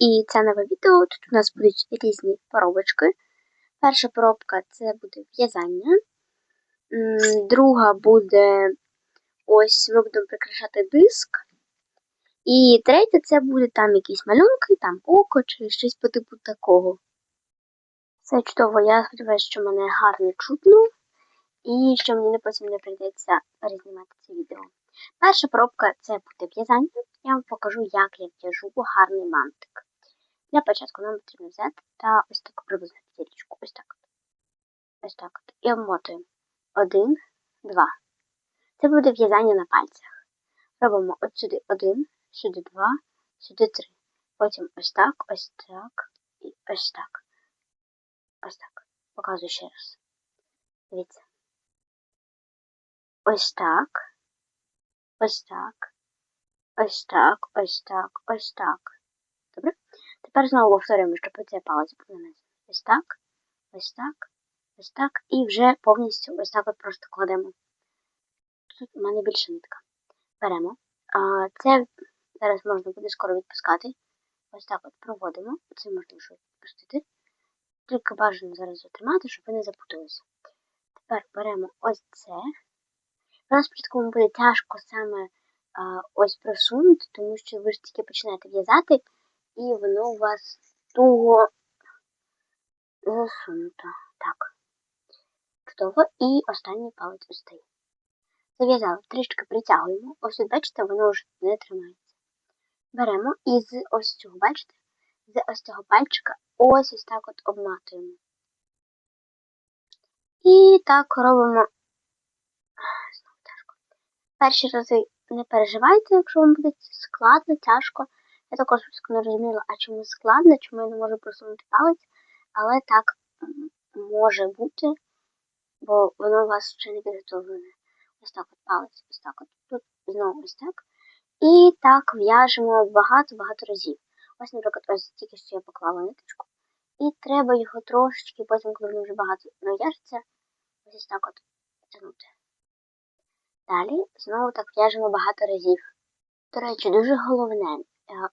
І це нове відео. Тут у нас будуть різні поробочки. Перша поробка це буде в'язання. Друга буде ось ми будемо прикрашати диск. І третя це буде там якісь малюнки, там око чи щось по типу такого. Все чудово, я сподіваюся, що мене гарно чутно і що мені потім не прийдеться перезнімати це відео. Перша пробка це буде в'язання. Я вам покажу, як я в'яжу гарний бантик. Для початку нам потрібно взяти та ось таку приблизно п'ятірочку. Ось так. Ось так. І обмотуємо. Один, два. Це буде в'язання на пальцях. Робимо от сюди один, сюди два, сюди три. Потім ось так, ось так і ось так. Ось так. Показую ще раз. Дивіться. Ось так. Ось так. Ось так, ось так, ось так. Тепер знову повторюємо, щоб цей палець був. Ось так, ось так, ось так. І вже повністю ось так от просто кладемо. Тут у мене більше нитка. Беремо. Це зараз можна буде скоро відпускати. Ось так от проводимо. Це можна вже відпустити. Тільки бажано зараз затримати, щоб ви не запуталися. Тепер беремо ось це. Зараз спочатку вам буде тяжко саме а, ось просунути, тому що ви ж тільки починаєте в'язати, і воно у вас туго засунуто. Так. Чудово. І останній палець цей. Зав'язали, трішки притягуємо. Ось бачите, воно вже не тримається. Беремо і з ось цього, бачите, з ось цього пальчика ось ось так от обматуємо. І так робимо. Знову тяжко. Перші рази не переживайте, якщо вам буде складно, тяжко. Я також не розуміла, а чому складно, чому я не можу просунути палець, але так може бути, бо воно у вас ще не підготовлене. Ось так от палець, ось так от. Тут знову ось так. І так в'яжемо багато-багато разів. Ось, наприклад, ось тільки що я поклала ниточку. І треба його трошечки, потім, коли воно вже багато нав'яжеться, ось так от тягнути. Далі знову так в'яжемо багато разів. До речі, дуже головне,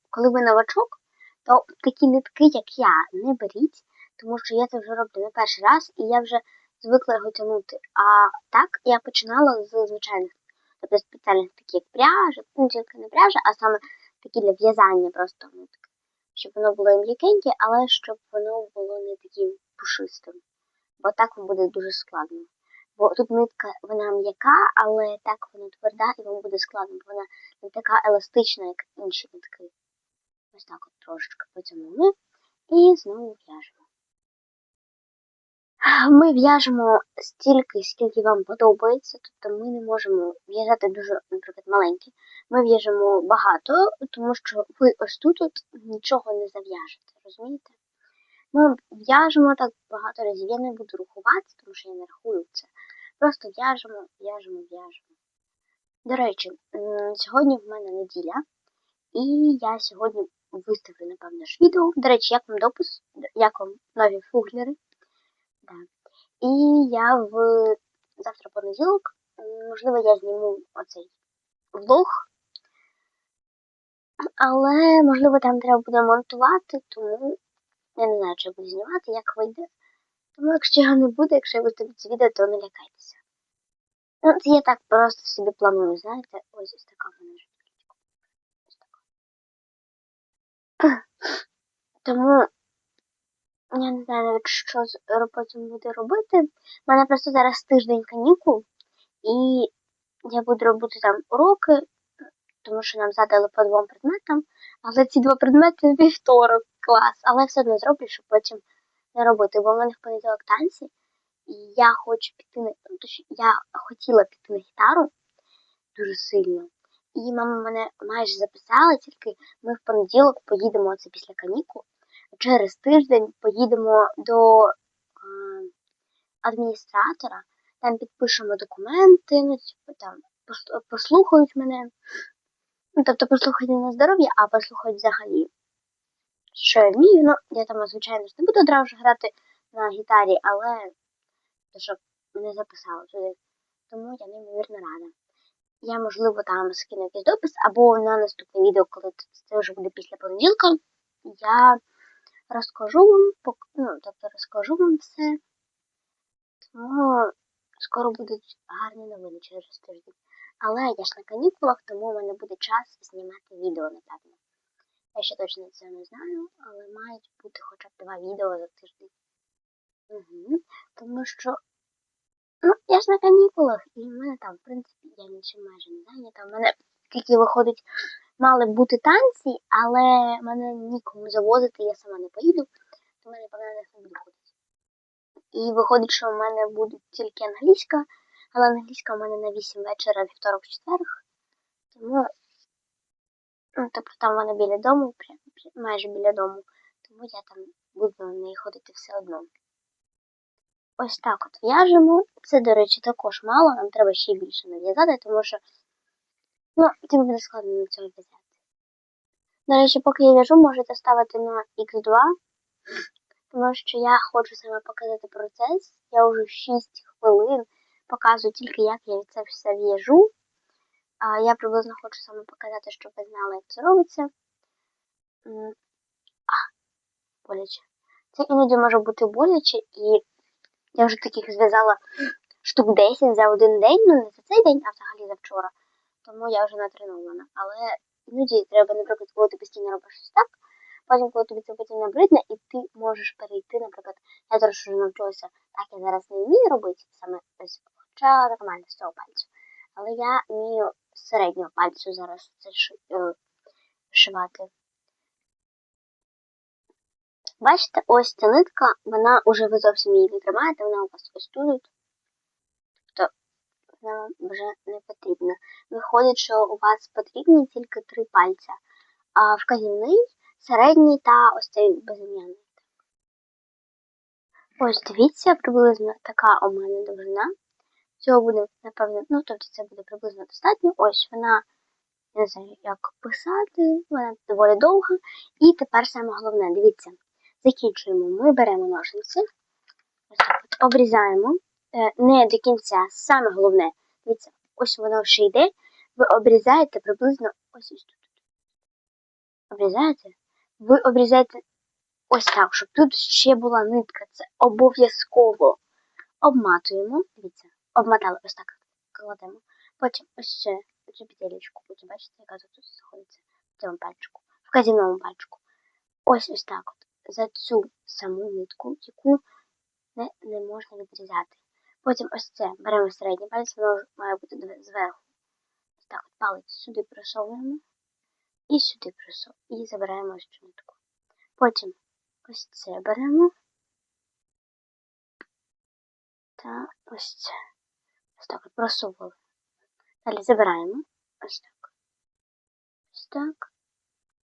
коли ви новачок, то такі нитки, як я, не беріть, тому що я це вже роблю не перший раз, і я вже звикла його тягнути. А так я починала з звичайних, тобто спеціальних таких пряжа, ну тільки не пряжа, а саме такі для в'язання просто нитки. Щоб воно було м'якеньке, але щоб воно було не таким пушистим. Бо так буде дуже складно. Бо тут нитка вона м'яка, але так вона тверда і вам буде складно, бо вона не така еластична, як інші нитки. Ось так от трошечки потягнули і знову в'яжемо. Ми в'яжемо стільки, скільки вам подобається, тобто ми не можемо в'язати дуже, наприклад, маленькі. Ми в'яжемо багато, тому що ви ось тут от нічого не зав'яжете, розумієте? Ми в'яжемо так багато разів. Я не буду рахувати, тому що я не рахую це. Просто в'яжемо, в'яжемо, в'яжемо. До речі, сьогодні в мене неділя, і я сьогодні виставлю, напевно, ж відео. До речі, як вам допис, як вам нові фуглери. Да. І я в завтра понеділок, можливо, я зніму оцей влог. Але, можливо, там треба буде монтувати, тому я не знаю, чи буду знімати, як вийде. Тому якщо його не буде, якщо я виставлю це відео, то не лякайтеся. Ну, це я так просто собі планую, знаєте, ось ось така в мене життя. Ось така. Тому я не знаю навіть, що потім буду робити. У мене просто зараз тиждень канікул, і я буду робити там уроки, тому що нам задали по двом предметам, але ці два предмети вівторок клас, але все одно зроблю, щоб потім не робити, бо в мене в понеділок танці, і я хочу піти на ну, я хотіла піти на гітару дуже сильно. І мама мене майже записала, тільки ми в понеділок поїдемо це після канікул. Через тиждень поїдемо до е, адміністратора, там підпишемо документи, ну, типу, там послухають мене. Ну, тобто послухають на здоров'я, а послухають взагалі, що я вмію. Ну, я там, звичайно ж, не буду одразу грати на гітарі, але те, щоб не записала туди. Тому я неймовірно рада. Я, можливо, там скину якийсь допис, або на наступне відео, коли це вже буде після понеділка. я розкажу вам, ну, тобто розкажу вам все. Тому скоро будуть гарні новини через тиждень. Але я ж на канікулах, тому в мене буде час знімати відео, напевно. Я ще точно це не знаю, але мають бути хоча б два відео за тиждень. Угу. Тому що ну, я ж на канікулах, і в мене там, в принципі, я нічим майже не зайнята. У мене тільки виходить, мали бути танці, але мене нікому завозити, я сама не поїду, то мене, напевно, не буде. І виходить, що в мене буде тільки англійська, але англійська в мене на 8 вечора, вівторок, четверг. Тому, ну, тобто там вона біля дому, майже біля дому. Тому я там буду на неї ходити все одно. Ось так от в'яжемо. Це, до речі, також мало, нам треба ще більше нав'язати, тому що ну, тобі буде складно на цьому в'язати. До речі, поки я в'яжу, можете ставити на X2, тому що я хочу саме показати процес. Я вже 6 хвилин показую тільки, як я це все в'яжу. А я приблизно хочу саме показати, щоб ви знали, як це робиться. А, боляче. Це іноді може бути боляче, і я вже таких зв'язала штук 10 за один день, ну не за цей день, а взагалі за вчора. Тому я вже натренована. Але іноді треба, наприклад, коли ти постійно робиш щось так, потім, коли тобі це потім набридне, і ти можеш перейти, наприклад, я трошки навчилася, так я зараз не вмію робити саме ось, хоча нормально з цього пальцю. Але я вмію середнього пальцю зараз це е, шивати. Бачите, ось ця нитка, вона уже ви зовсім її не тримаєте, вона у вас ось тут. Тобто вона вже не потрібна. Виходить, що у вас потрібні тільки три пальця, а вказівний, середній та ось цей безім'яний. Ось дивіться, приблизно така у мене довжина. Цього буде, напевно, ну тобто це буде приблизно достатньо. Ось вона, не знаю, як писати, вона доволі довга. І тепер саме головне, дивіться, закінчуємо. Ми беремо ножниці, обрізаємо. Е, Не до кінця, саме головне, дивіться, ось воно вже йде. Ви обрізаєте приблизно ось ось тут. Обрізаєте? Ви обрізаєте ось так, щоб тут ще була нитка. Це обов'язково. Обматуємо. Дивіться, обмотали ось так кладемо. Потім ось це, цю петелечку, потім бачите, яка тут знаходиться в цьому пальчику, в казівному пальчику. Ось ось так от. За цю саму нитку, яку не, не можна відрізати. Потім ось це беремо середній палець, воно має бути зверху. Ось так от палець сюди просовуємо і сюди просовуємо. І забираємо ось цю нитку. Потім ось це беремо. Та ось це. Ось так просовували. Далі забираємо. Ось так. Ось так.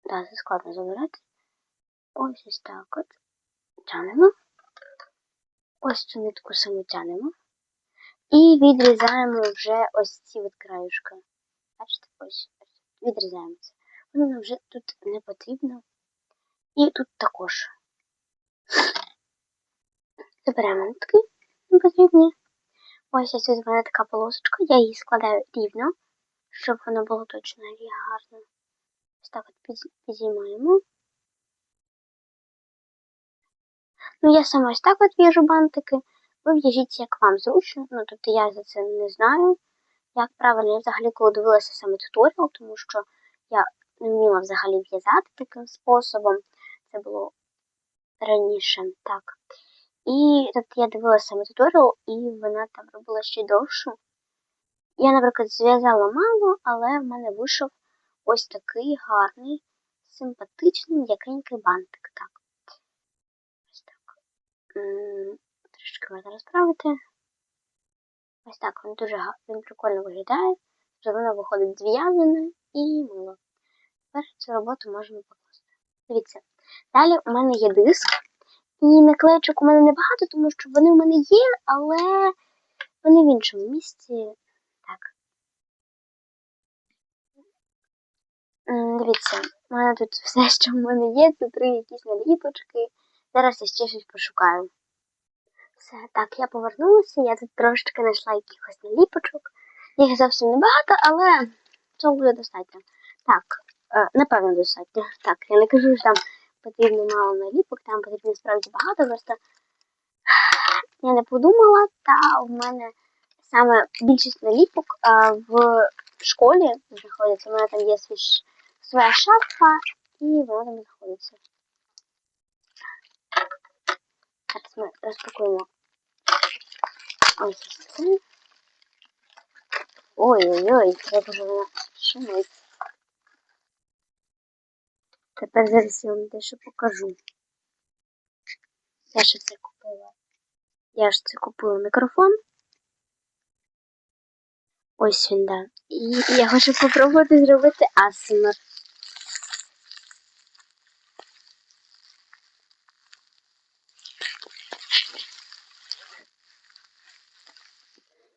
Да, це складно забирати. Ось ось так от. Тянемо. Ось цю нитку саму тянемо. І відрізаємо вже ось ці от краюшки. Бачите, ось. Відрізаємо це. Воно нам вже тут не потрібно. І тут також. Заберемо нитки не потрібні. Ось ось тут мене така полосочка, я її складаю рівно, щоб воно було точно і гарно. Ось так от під- підіймаємо. Ну, я сама ось так от в'яжу бантики. Ви в'яжіть, як вам зручно. Ну, тобто я за це не знаю, як правильно. Я взагалі коли дивилася саме туторіал, тому що я не вміла взагалі в'язати таким способом. Це було раніше так. І тобто я дивилася саме туторіал, і вона там робила ще довшу. Я, наприклад, зв'язала мало, але в мене вийшов ось такий гарний, симпатичний, м'якенький бантик. Так. Ось так. Трішки можна розправити. Ось так, він дуже га- він прикольно виглядає. Вже воно виходить зв'язане і мило. Тепер цю роботу можемо покласти. Дивіться, далі у мене є диск. І наклеючок у мене небагато, тому що вони у мене є, але вони в іншому місці. Так. Дивіться, у мене тут все, що в мене є, це три якісь наліпочки. Зараз я ще щось пошукаю. Все, так, я повернулася, я тут трошечки знайшла якихось наліпочок. Їх зовсім небагато, але цього буде достатньо. Так, е, напевно, достатньо. Так, я не кажу, що там потрібно мало наліпок, там потрібно справді багато, просто я не подумала, та в мене саме більшість наліпок а, в школі знаходиться. У мене там є свій, своя шафа, і вона там знаходиться. Зараз ми розпакуємо ось це. Ой-ой-ой, як же вона шумить. Тепер зараз я вам дещо покажу. Я ж це купила. Я ж це купила мікрофон. Ось він, да. І я хочу попробувати зробити асмр.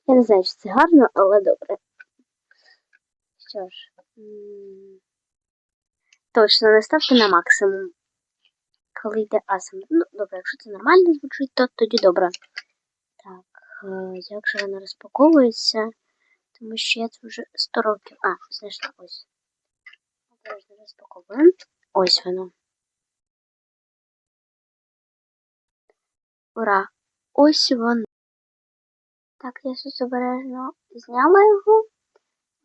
Я не знаю, чи це гарно, але добре. Що ж. Точно, не ставте на максимум. Коли йде асмр. Ну, добре, якщо це нормально звучить, то тоді добре. Так, е, як же воно розпаковується? Тому що я це вже 100 років. А, знайшла ось. Обережно розпаковуємо. Ось воно. Ура! Ось воно. Так, я тут обережно зняла його.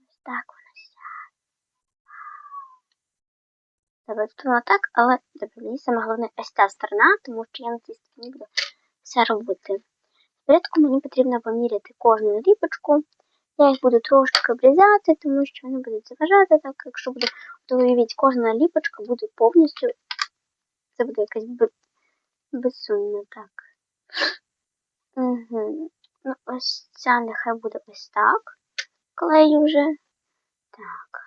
Ось так воно сяє. Тут воно так, але мені саме головне ось ця сторона, тому що я на цій стороні буду все робити. Спочатку мені потрібно поміряти кожну ліпочку. Я їх буду трошки обрізати, тому що вони будуть заважати, так якщо буде, то уявіть, кожна ліпочка буде повністю. Це буде якась бе- безсумна, так. Угу. Ну, ось ця нехай буде ось так. Клею вже. Так.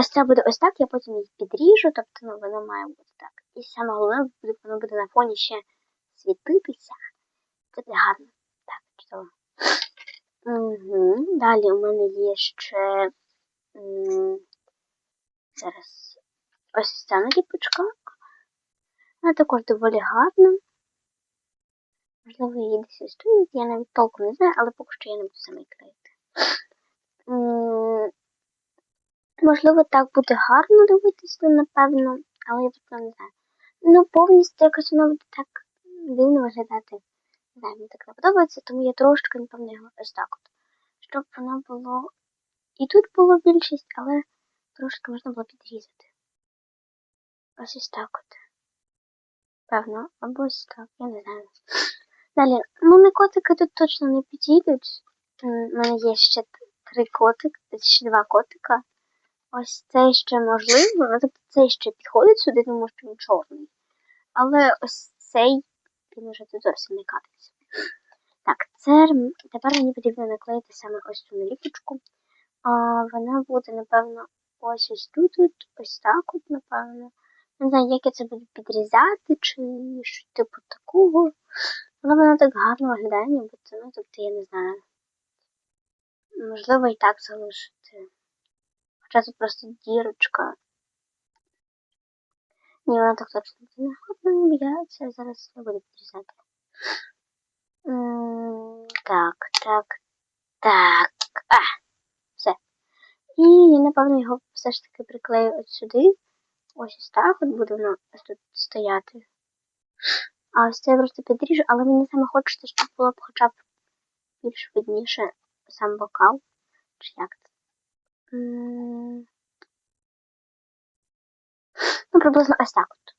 Ось ця буде ось так, я потім її підріжу, тобто ну, воно має бути так. І саме головне, воно буде на фоні ще світитися. Це буде гарно. Так, чудово. Угу. Далі у мене є ще зараз ось ця наліпочка. Вона також доволі гарна. Можливо, її десь тут, я навіть толком не знаю, але поки що я не буду саме клеїти. Можливо, так буде гарно дивитися, напевно, але я просто не знаю. Ну, повністю якось воно буде так дивно виглядати. Не знаю, мені так не подобається, тому я трошки, напевно, його ось так от. Щоб воно було. І тут було більшість, але трошки можна було підрізати. Ось ось так от. Певно, або ось так, я не знаю. Далі, ну не котики тут точно не підійдуть. У мене є ще три котики, ще два котика. Ось цей ще можливо, ну тобто цей ще підходить сюди, тому що він чорний. Але ось цей, він уже тут зовсім не катиться. Так, це тепер мені потрібно наклеїти саме ось цю наліпочку. А, вона буде, напевно, ось ось тут, от, ось так от, напевно. Не знаю, як я це буду підрізати, чи щось типу такого. Але вона так гарно виглядає, ніби це, ну, тобто я не знаю. Можливо, і так залишити. Тут просто дірочка. Ні, вона так точно не гарно, я це зараз не буду підрізати. Так, так, так. А, все. І я, напевно, його все ж таки приклею от сюди. Ось ось так от буде воно ось тут стояти. А ось це я просто підріжу, але мені саме хочеться, щоб було б хоча б більш видніше сам бокал. Чи як це? Ну, приблизно ось так от.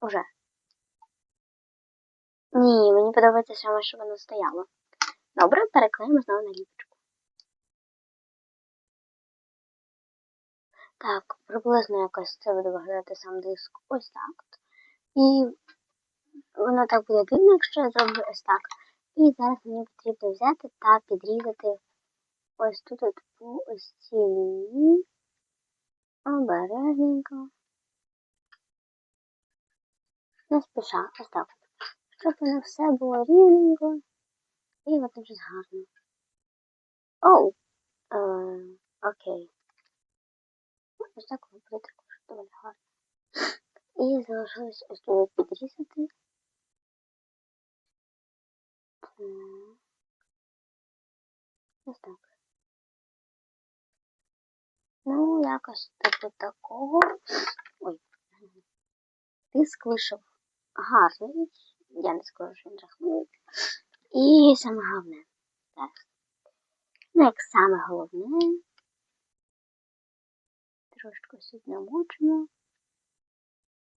Уже. Ні, мені подобається саме, що воно стояло. Добре, переклеїмо знову на ліпочку. Так, приблизно якось це буде виглядати сам диск ось так. от. І воно так буде дивно, якщо я зроблю ось так. І зараз мені потрібно взяти та підрізати ось тут от по ось цій лінії. Обережненько. Не спіша, ось так. Щоб воно все було рівненько. І от вже гарно. Оу! Е, окей. Ну, Ось так буде також доволі гарно. І залишилось ось тут підрізати. М, Ось так. Ну, якось типу такого. Ой. Тиск вийшов гарний. Я не скажу, що він жахливий. І саме головне. Так. Ну, як саме головне. Трошки сюди намочимо.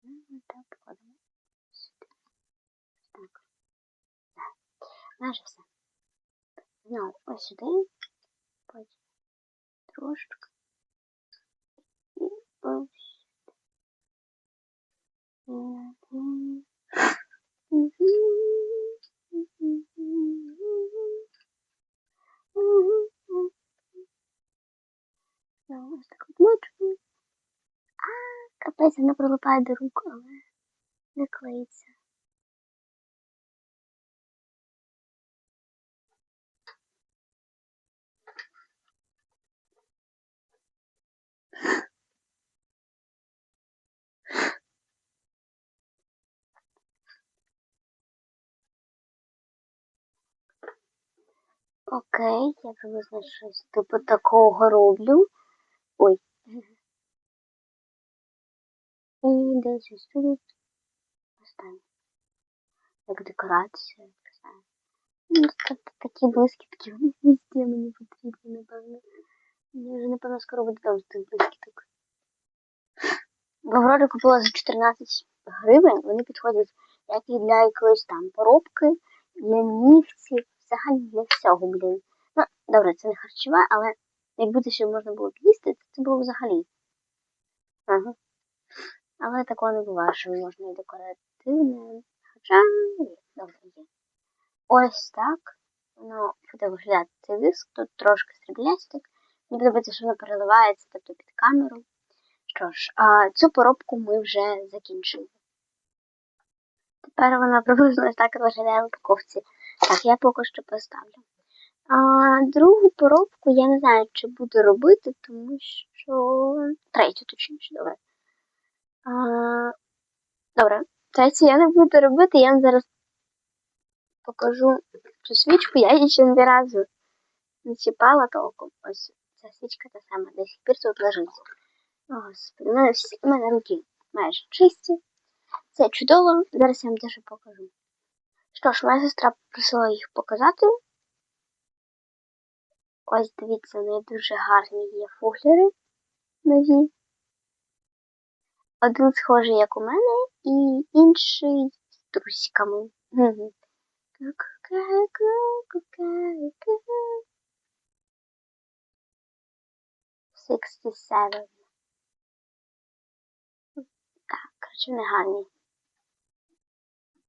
Ну, так, кладемо сюди. Так. Так. Майже все. Ну, ось сюди. Потім трошки. І ось. Мгм. Я ось так от мочу. А, капець, вона прилипає до рук, але не клеїться. Окей, я приблизно щось типу такого роблю. Ой. І десь ось тут останнє. Як декорація, не знаю. Ну, тобто такі блискітки, везде мені потрібні, напевно. Мені вже, напевно, скоро буде дом з тих блискіток. В Аврорі купила за 14 гривень, вони підходять як і для якоїсь там поробки, для нігтів, взагалі для всього, блін. Ну, добре, це не харчова, але якби це ще можна було б то це було взагалі. Ага. Але такого не буває, що можна і декоративне. Хоча добре є. Ось так. Воно буде виглядати цей диск. Тут трошки сріблястик. Мені подобається, що воно переливається, тобто під камеру. Що ж, а цю поробку ми вже закінчили. Тепер вона приблизно так виглядає в упаковці. Так, я поки що поставлю. А другу поробку я не знаю, чи буду робити, тому що. Третю, точніше, добре. А, Добре, третю я не буду робити, я вам зараз покажу цю свічку, я її ще не разу не чіпала толком. Ось ця свічка та сама, до сих пір тут лежить. Господи, у мене, всі, мене руки майже чисті. Це чудово, зараз я вам теж покажу. Що ж, моя сестра просила їх показати. Ось дивіться, вони дуже гарні є фуглери нові. Один схожий, як у мене, і інший з трусиками. Ку-ку-ка-ку-ку-ка-ку. 67. Так, коротше, вони гарні.